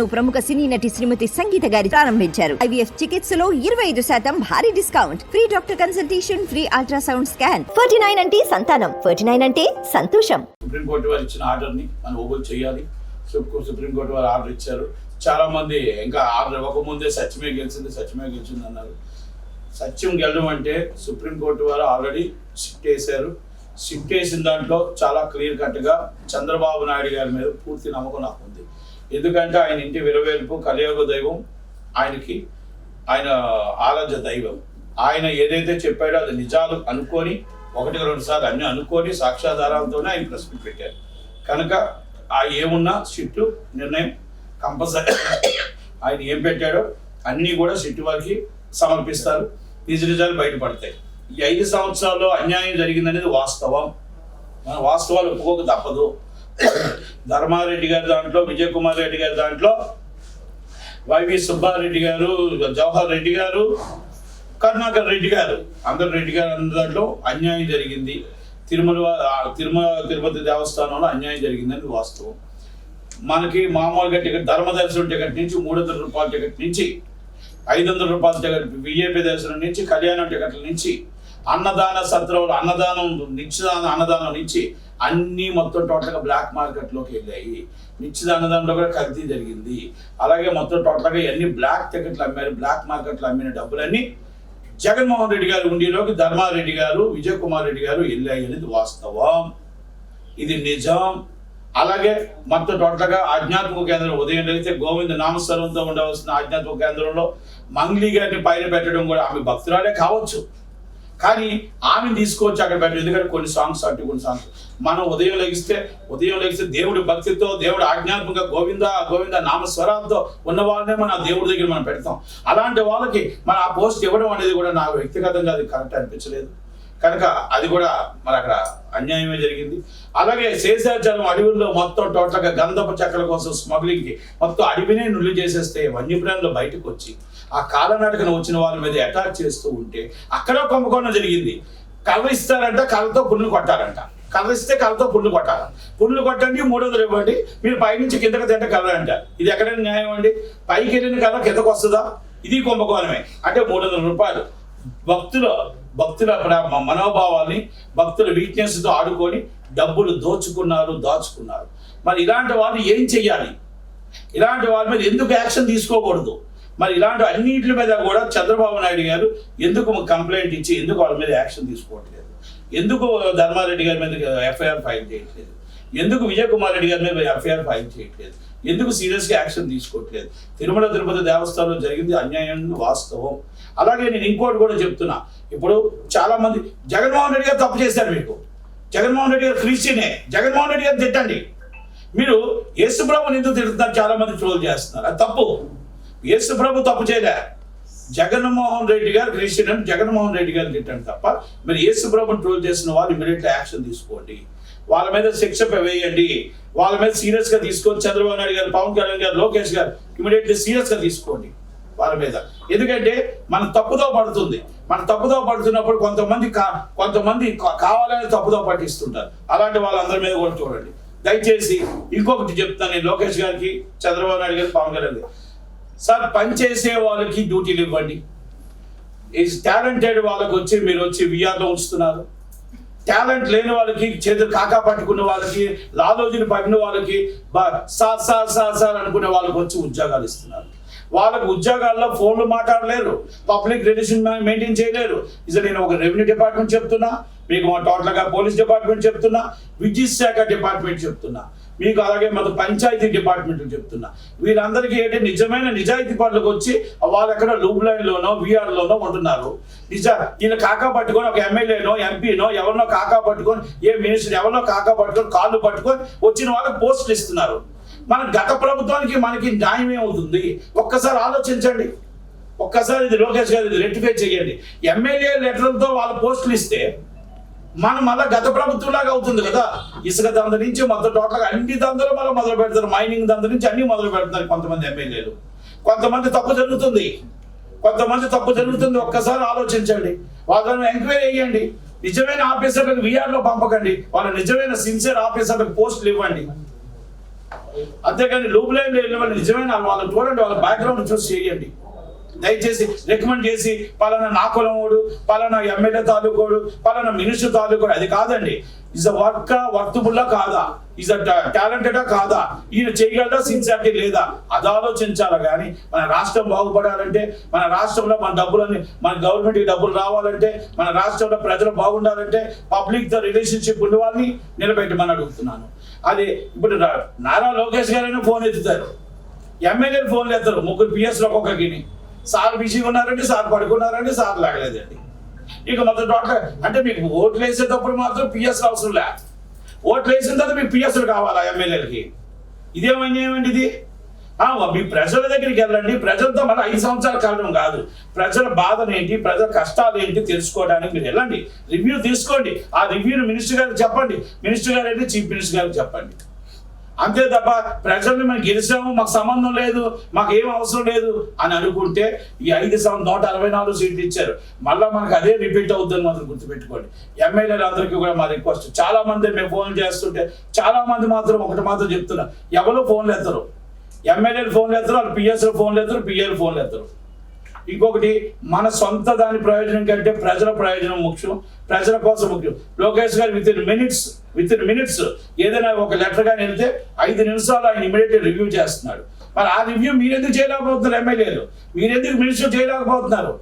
ప్రముఖ సినీ నటి శ్రీమతి సంగీత గారి ప్రారంభించారు. ఐవీఎఫ్ చికిత్సలో ఇరవై ఐదు శాతం భారీ discount. Free doctor consultation free ultrasound scan. Ferty nine అంటే సంతానం. ఫర్టీ నైన్ అంటే సంతోషం. సుప్రీంకోర్టు వారు ఇచ్చిన ఆర్డర్ని మనం ఓబుల్ చేయాలి. సుప్రీం సుప్రీంకోర్టు వారు ఆర్డర్ ఇచ్చారు. చాలా మంది ఇంకా ఆర్డర్ ఇవ్వకముందే సత్యమే గెలిచింది సత్యమే గెలిచింది అన్నారు. సత్యం గెలడం అంటే సుప్రీంకోర్టు వారు ఆల్రెడీ షిఫ్ట్ వేశారు షిఫ్ట్ వేసిన దాంట్లో చాలా క్లియర్ కట్గా చంద్రబాబు నాయుడు గారి మీద పూర్తి నమ్మకం నాకు ఉంది. ఎందుకంటే ఆయన ఇంటి విరవేల్పు కలియోగ దైవం ఆయనకి ఆయన ఆరాధ్య దైవం. ఆయన ఏదైతే చెప్పాడో అది నిజాలు అనుకొని ఒకటి రెండు సార్లు అన్ని అనుకొని సాక్ష్యాధారాలతోనే ఆయన ప్రశ్న పెట్టారు. కనుక ఆ ఏమున్నా సిట్టు నిర్ణయం కంపల్సరీ. ఆయన ఏం పెట్టాడో అన్నీ కూడా సిట్టు వారికి సమర్పిస్తారు. నిజ నిజాలు బయటపడతాయి. ఈ ఐదు సంవత్సరాల్లో అన్యాయం జరిగిందనేది వాస్తవం. మన వాస్తవాలు ఒప్పుకోక తప్పదు. ధర్మారెడ్డి గారి దాంట్లో విజయ్ కుమార్ రెడ్డి గారి దాంట్లో వైవి సుబ్బారెడ్డి గారు జవహర్ రెడ్డి గారు కరుణాకర్ రెడ్డి గారు. అందరు రెడ్డి గారు అందరి దాంట్లో అన్యాయం జరిగింది. తిరుమల తిరుమల తిరుపతి దేవస్థానంలో అన్యాయం జరిగిందని వాస్తవం. మనకి మామూలుగా టికెట్ ధర్మ దర్శనం టికెట్ నుంచి మూడు వందల రూపాయల టికెట్ నుంచి ఐదు వందల రూపాయల టికెట్ విఐపి దర్శనం నుంచి కళ్యాణం టికెట్ల నుంచి అన్నదాన సత్రంలో అన్నదానం నిత్యదాన అన్నదానం నుంచి అన్నీ మొత్తం టోటల్గా బ్లాక్ మార్కెట్లోకి వెళ్ళాయి. నిశ్చిత అన్నదానంలో కూడా కల్తీ జరిగింది. అలాగే మొత్తం టోటల్గా అన్ని బ్లాక్ టికెట్లు అమ్మారు బ్లాక్ మార్కెట్లో అమ్మిన డబ్బులన్నీ జగన్మోహన్ రెడ్డి గారు ఉండేలోకి ధర్మారెడ్డి గారు విజయ్ కుమార్ రెడ్డి గారు వెళ్ళాయి అనేది వాస్తవం. ఇది నిజం. అలాగే మొత్తం టోటల్గా ఆధ్యాత్మిక కేంద్రం ఉదయం అయితే గోవింద నామస్వరంతో ఉండవలసిన ఆధ్యాత్మిక కేంద్రంలో మంగ్లీ గారిని పైన పెట్టడం కూడా ఆమె భక్తురాలే కావచ్చు. కానీ ఆమె తీసుకొచ్చి అక్కడ పెట్టడం ఎందుకంటే కొన్ని సాంగ్స్ అటు కొన్ని సాంగ్స్ మనం ఉదయం లెగిస్తే ఉదయం లెగిస్తే దేవుడి భక్తితో దేవుడు ఆజ్ఞాత్మక గోవింద గోవింద నామస్వరాలతో ఉన్న వాళ్ళనే మన దేవుడి దగ్గర మనం పెడతాం. అలాంటి వాళ్ళకి మన ఆ పోస్ట్ ఇవ్వడం అనేది కూడా నాకు వ్యక్తిగతంగా అది కరెక్ట్ అనిపించలేదు. కనుక అది కూడా మరి అక్కడ అన్యాయమే జరిగింది. అలాగే శేషాచలం అడవుల్లో మొత్తం టోటల్గా గంధపు చెక్కల కోసం స్మగ్లింగ్కి మొత్తం అడవినే నుల్లి చేసేస్తే వన్యప్రాణులు బయటకు వచ్చి ఆ కాలనాటకన వచ్చిన వాళ్ళ మీద అటాక్ చేస్తూ ఉంటే అక్కడ కుంభకోణం జరిగింది. కర్ర ఇస్తారంట కర్రతో పుల్లు కొట్టారంట. కర్ర ఇస్తే కర్రతో పుల్లు కొట్టాలి. పుల్లు కొట్టండి మూడు వందలు ఇవ్వండి మీరు పైనుంచి కిందకి తింటే కర్ర ఇది ఎక్కడైనా న్యాయం అండి? పైకి వెళ్ళిన కర్ర కిందకు వస్తుందా? ఇది కుంభకోణమే. అంటే మూడు వందల రూపాయలు. భక్తులు భక్తుల మనోభావాల్ని భక్తుల వీక్నెస్తో ఆడుకొని డబ్బులు దోచుకున్నారు దాచుకున్నారు. మరి ఇలాంటి వాళ్ళు ఏం చెయ్యాలి? ఇలాంటి వాళ్ళ మీద ఎందుకు యాక్షన్ తీసుకోకూడదు? మరి ఇలాంటి అన్నింటి మీద కూడా చంద్రబాబు నాయుడు గారు ఎందుకు కంప్లైంట్ ఇచ్చి ఎందుకు వాళ్ళ మీద యాక్షన్ తీసుకోవట్లేదు? ఎందుకు ధర్మారెడ్డి గారి మీద ఎఫ్ఐఆర్ ఫైల్ చేయట్లేదు? ఎందుకు విజయ్ కుమార్ రెడ్డి గారి మీద ఎఫ్ఐఆర్ ఫైల్ చేయట్లేదు? ఎందుకు సీరియస్గా యాక్షన్ తీసుకోవట్లేదు? తిరుమల తిరుపతి దేవస్థానంలో జరిగింది అన్యాయం వాస్తవం. అలాగే నేను ఇంకోటి కూడా చెప్తున్నా. ఇప్పుడు చాలా మంది జగన్మోహన్ రెడ్డి గారు తప్పు చేశారు మీకు. జగన్మోహన్ రెడ్డి గారు క్రిస్టియనే. జగన్మోహన్ రెడ్డి గారు తిట్టండి. మీరు యేసు ప్రభుని ఎందుకు తిడుతున్నారు? చాలా మంది ట్రోల్ చేస్తున్నారు. అది తప్పు. యేసు ప్రభు తప్పు చేయలే. జగన్మోహన్ రెడ్డి గారు క్రిస్టియన్ అని జగన్మోహన్ రెడ్డి గారు తిట్టండి తప్ప మీరు యేసుప్రభుని ట్రోల్ చేసిన వాళ్ళు ఇమీడియట్లీ యాక్షన్ తీసుకోండి. వాళ్ళ మీద శిక్ష వేయండి. వాళ్ళ మీద సీరియస్గా తీసుకొని చంద్రబాబు నాయుడు గారు పవన్ కళ్యాణ్ గారు లోకేష్ గారు ఇమీడియట్లీ సీరియస్గా తీసుకోండి వాళ్ళ మీద. ఎందుకంటే మన తప్పుదో పడుతుంది. మన తప్పుదో పడుతున్నప్పుడు కొంతమంది కా కొంతమంది కా- కావాలని తప్పుదో పట్టిస్తుంటారు. అలాంటి వాళ్ళందరి మీద కూడా చూడండి. దయచేసి ఇంకొకటి చెప్తాను నేను లోకేష్ గారికి చంద్రబాబు నాయుడు గారికి పవన్ కళ్యాణ్ సార్ పనిచేసే వాళ్ళకి డ్యూటీలు ఇవ్వండి. ఈ టాలెంటెడ్ వాళ్ళకి వచ్చి మీరు వచ్చి విఆర్లో ఉంచుతున్నారు. టాలెంట్ లేని వాళ్ళకి చేతులు కాకా పట్టుకున్న వాళ్ళకి లాలోజీని పడిన వాళ్ళకి సార్ సార్ సార్ సార్ అనుకునే వాళ్ళకి వచ్చి ఉద్యోగాలు ఇస్తున్నారు. వాళ్ళకి ఉద్యోగాల్లో ఫోన్లు మాట్లాడలేరు. పబ్లిక్ రిలేషన్ మెయింటైన్ చేయలేరు. ఇది నేను ఒక రెవెన్యూ డిపార్ట్మెంట్ చెప్తున్నా మీకు మా టోటల్గా పోలీస్ డిపార్ట్మెంట్ చెప్తున్నా విద్యుత్ శాఖ డిపార్ట్మెంట్ చెప్తున్నా. మీకు అలాగే మన పంచాయతీ డిపార్ట్మెంట్ చెప్తున్నా. వీళ్ళందరికీ ఏంటి? నిజమైన నిజాయితీ పనులకు వచ్చి వాళ్ళు ఎక్కడ లూబ్ లైన్లోనో ఉంటున్నారు. నిజ ఈయన కాకా పట్టుకొని ఒక ఎమ్మెల్యేనో ఎంపీనో ఎవరినో కాకా పట్టుకొని ఏ మినిస్టర్ ఎవరినో కాకా పట్టుకొని కాళ్ళు పట్టుకొని వచ్చిన వాళ్ళకి పోస్టులు ఇస్తున్నారు. మన గత ప్రభుత్వానికి మనకి న్యాయం ఏమవుతుంది? ఒక్కసారి ఆలోచించండి. ఒక్కసారి ఇది లోకేష్ గారు ఇది రెక్టిఫై చేయండి. ఎమ్మెల్యే లెటర్లతో వాళ్ళ పోస్టులు ఇస్తే మనం మళ్ళీ గత ప్రభుత్వం లాగా అవుతుంది కదా. ఇసుక దంద నుంచి మొత్తం టోటల్ అన్ని దందలు మళ్ళీ మొదలు పెడతారు. మైనింగ్ దంద నుంచి అన్ని మొదలు పెడతారు కొంతమంది ఎమ్మెల్యేలు. కొంతమంది తప్పు జరుగుతుంది. కొంతమంది తప్పు జరుగుతుంది. ఒక్కసారి ఆలోచించండి. వాళ్ళని ఎంక్వైరీ చేయండి. నిజమైన ఆఫీసర్లకు విఆర్లో పంపకండి. వాళ్ళ నిజమైన సిన్సియర్ ఆఫీసర్లకు పోస్టులు ఇవ్వండి. అంతేకాని లూప్ నిజమైన వాళ్ళు. చూడండి. వాళ్ళ బ్యాక్గ్రౌండ్ చూసి చేయండి. దయచేసి రికమెండ్ చేసి పలానా నా కులమోడు పలానా ఎమ్మెల్యే తాలూకోడు పలానా మినిస్టర్ తాలూకోడు అది కాదండి. ఇస్ అ వర్క్ వర్కబుల్లా కాదా? ఇస్ అ టాలెంటెడా కాదా? ఈయన చేయగలదా సిన్సియారిటీ లేదా? అది ఆలోచించాలా కానీ మన రాష్ట్రం బాగుపడాలంటే మన రాష్ట్రంలో మన డబ్బులని మన గవర్నమెంట్కి డబ్బులు రావాలంటే మన రాష్ట్రంలో ప్రజలు బాగుండాలంటే పబ్లిక్తో రిలేషన్షిప్ ఉన్న వాళ్ళని నిలబెట్టమని అడుగుతున్నాను. అది ఇప్పుడు నారా లోకేష్ గారైనా ఫోన్ ఎత్తుతారు. ఎమ్మెల్యేలు ఫోన్లు ఎత్తారు. ముగ్గురు పిఎస్లో ఒక్కొక్క గిని సార్ బిజీగా ఉన్నారండి సార్ పడుకున్నారండి సార్ లాగలేదండి. ఇక మొత్తం డాక్టర్ అంటే మీకు ఓట్లు వేసేటప్పుడు మాత్రం పిఎస్ అవసరం లే. ఓట్లు వేసిన తర్వాత మీకు పిఎస్లు కావాలా ఎమ్మెల్యేలకి? ఇదేమైంది ఏమండి ఇది? మీ ప్రజల దగ్గరికి వెళ్ళండి. ప్రజలతో మన ఐదు సంవత్సరాల కాలం కాదు. ప్రజల బాధలు ఏంటి ప్రజల కష్టాలు ఏంటి తెలుసుకోవడానికి మీరు వెళ్ళండి. రివ్యూ తీసుకోండి. ఆ రివ్యూని మినిస్టర్ గారికి చెప్పండి. మినిస్టర్ గారు అయితే చీఫ్ మినిస్టర్ గారికి చెప్పండి. అంతే తప్ప ప్రజల్ని మనం గెలిచాము మాకు సంబంధం లేదు మాకు ఏం అవసరం లేదు అని అనుకుంటే ఈ ఐదు సంవత్సరం నూట అరవై నాలుగు సీట్లు ఇచ్చారు. మళ్ళీ మనకు అదే రిపీట్ అవుతుందని మాత్రం గుర్తుపెట్టుకోండి. ఎమ్మెల్యేలు అందరికీ కూడా మా రిక్వెస్ట్. చాలా మంది మేము ఫోన్ చేస్తుంటే చాలా మంది మాత్రం ఒకటి మాత్రం చెప్తున్నారు. ఎవరు ఫోన్లు ఎత్తరు? ఎమ్మెల్యేలు ఫోన్లు ఎత్తరు వాళ్ళు పిఎస్లు ఫోన్లు ఎత్తరు పిఏలు ఫోన్లు ఎత్తరు. ఇంకొకటి మన సొంత దాని ప్రయోజనం కంటే ప్రజల ప్రయోజనం ముఖ్యం. ప్రజల కోసం ముఖ్యం. Lokesh garu within minutes within minutes ఏదైనా ఒక లెటర్ కానీ వెళ్తే ఐదు నిమిషాలు ఆయన ఇమీడియట్ రివ్యూ చేస్తున్నాడు. మరి ఆ రివ్యూ మీరెందుకు చేయలేకపోతున్నారు ఎమ్మెల్యేలు? మీరెందుకు మినిస్టర్ చేయలేకపోతున్నారు?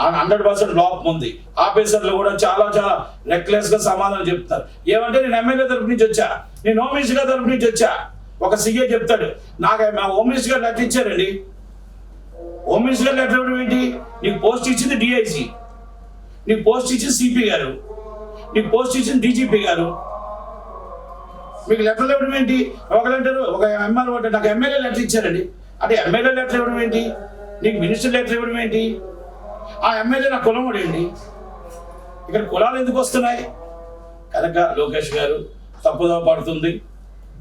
హండ్రెడ్ పర్సెంట్ లోపం ఉంది. ఆఫీసర్లు కూడా చాలా చాలా రెక్లెస్గా సమాధానం చెప్తారు ఏమంటే నేను ఎమ్మెల్యే తరపు నుంచి వచ్చా? నేను హోమ్ మినిస్టర్ గారి తరపు నుంచి వచ్చా? ఒక సీఏ చెప్తాడు. నాకు మా home minister garu letter home minister letter ఇవ్వడం ఏంటి? నీకు పోస్ట్ ఇచ్చింది డిఐజీ నీకు పోస్ట్ ఇచ్చింది సిపి గారు. నీకు పోస్ట్ ఇచ్చింది డీజీపీ గారు. మీకు లెటర్లు ఇవ్వడం ఏంటి? ఒకరంటారు ఒక ఎంఆర్ఓ అంటే నాకు ఎమ్మెల్యే లెటర్ ఇచ్చారండి. అంటే ఎమ్మెల్యే లెటర్ ఇవ్వడం ఏంటి? నీకు మినిస్టర్ లెటర్ ఇవ్వడం ఏంటి? ఆ ఎమ్మెల్యే నా కులం ఏంటి? ఇక్కడ కులాలు ఎందుకు వస్తున్నాయి? కనుక లోకేష్ గారు తప్పుదో పడుతుంది.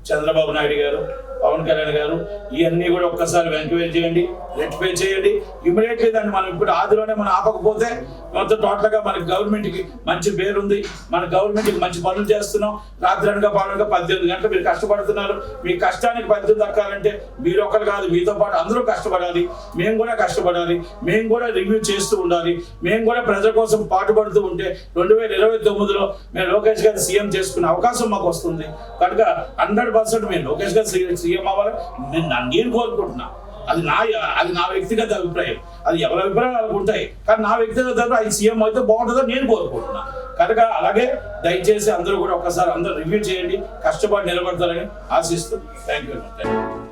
చంద్రబాబు నాయుడు గారు పవన్ కళ్యాణ్ గారు ఇవన్నీ కూడా ఒక్కసారి ఎంక్వైరీ చేయండి రెక్టిఫై చేయండి. ఇమీడియట్లీ దాన్ని మనం ఇప్పుడు ఆదిలోనే మనం ఆపకపోతే మొత్తం టోటల్గా మన గవర్నమెంట్కి మంచి పేరుంది. మన గవర్నమెంట్కి మంచి పనులు చేస్తున్నాం. రాత్రి అనగా పనులుగా పద్దెనిమిది గంటలు మీరు కష్టపడుతున్నారు. మీ కష్టానికి పద్దెనిమిది దక్కాలంటే మీరు ఒకరు కాదు మీతో పాటు అందరూ కష్టపడాలి. మేము కూడా కష్టపడాలి. మేము కూడా రివ్యూ చేస్తూ ఉండాలి. మేము కూడా ప్రజల కోసం పాటుపడుతూ ఉంటే రెండు వేల ఇరవై తొమ్మిదిలో మేము లోకేష్ గారు సీఎం చేసుకునే అవకాశం మాకు వస్తుంది. కనుక హండ్రెడ్ పర్సెంట్ మేము లోకేష్ గారు సీఎం అవ్వాలి నేను నన్ను నేను కోరుకుంటున్నా అది నా అది నా వ్యక్తిగత అభిప్రాయం. అది ఎవరి అభిప్రాయాలు వాళ్ళకు ఉంటాయి. కానీ నా వ్యక్తిగత అభిప్రాయం అది సీఎం అయితే బాగుంటుందో నేను కోరుకుంటున్నా. కనుక అలాగే దయచేసి అందరూ కూడా ఒకసారి అందరూ రివ్యూ చేయండి. కష్టపడి నిలబడతారని ఆశిస్తూ థ్యాంక్ యూ థ్యాంక్ యూ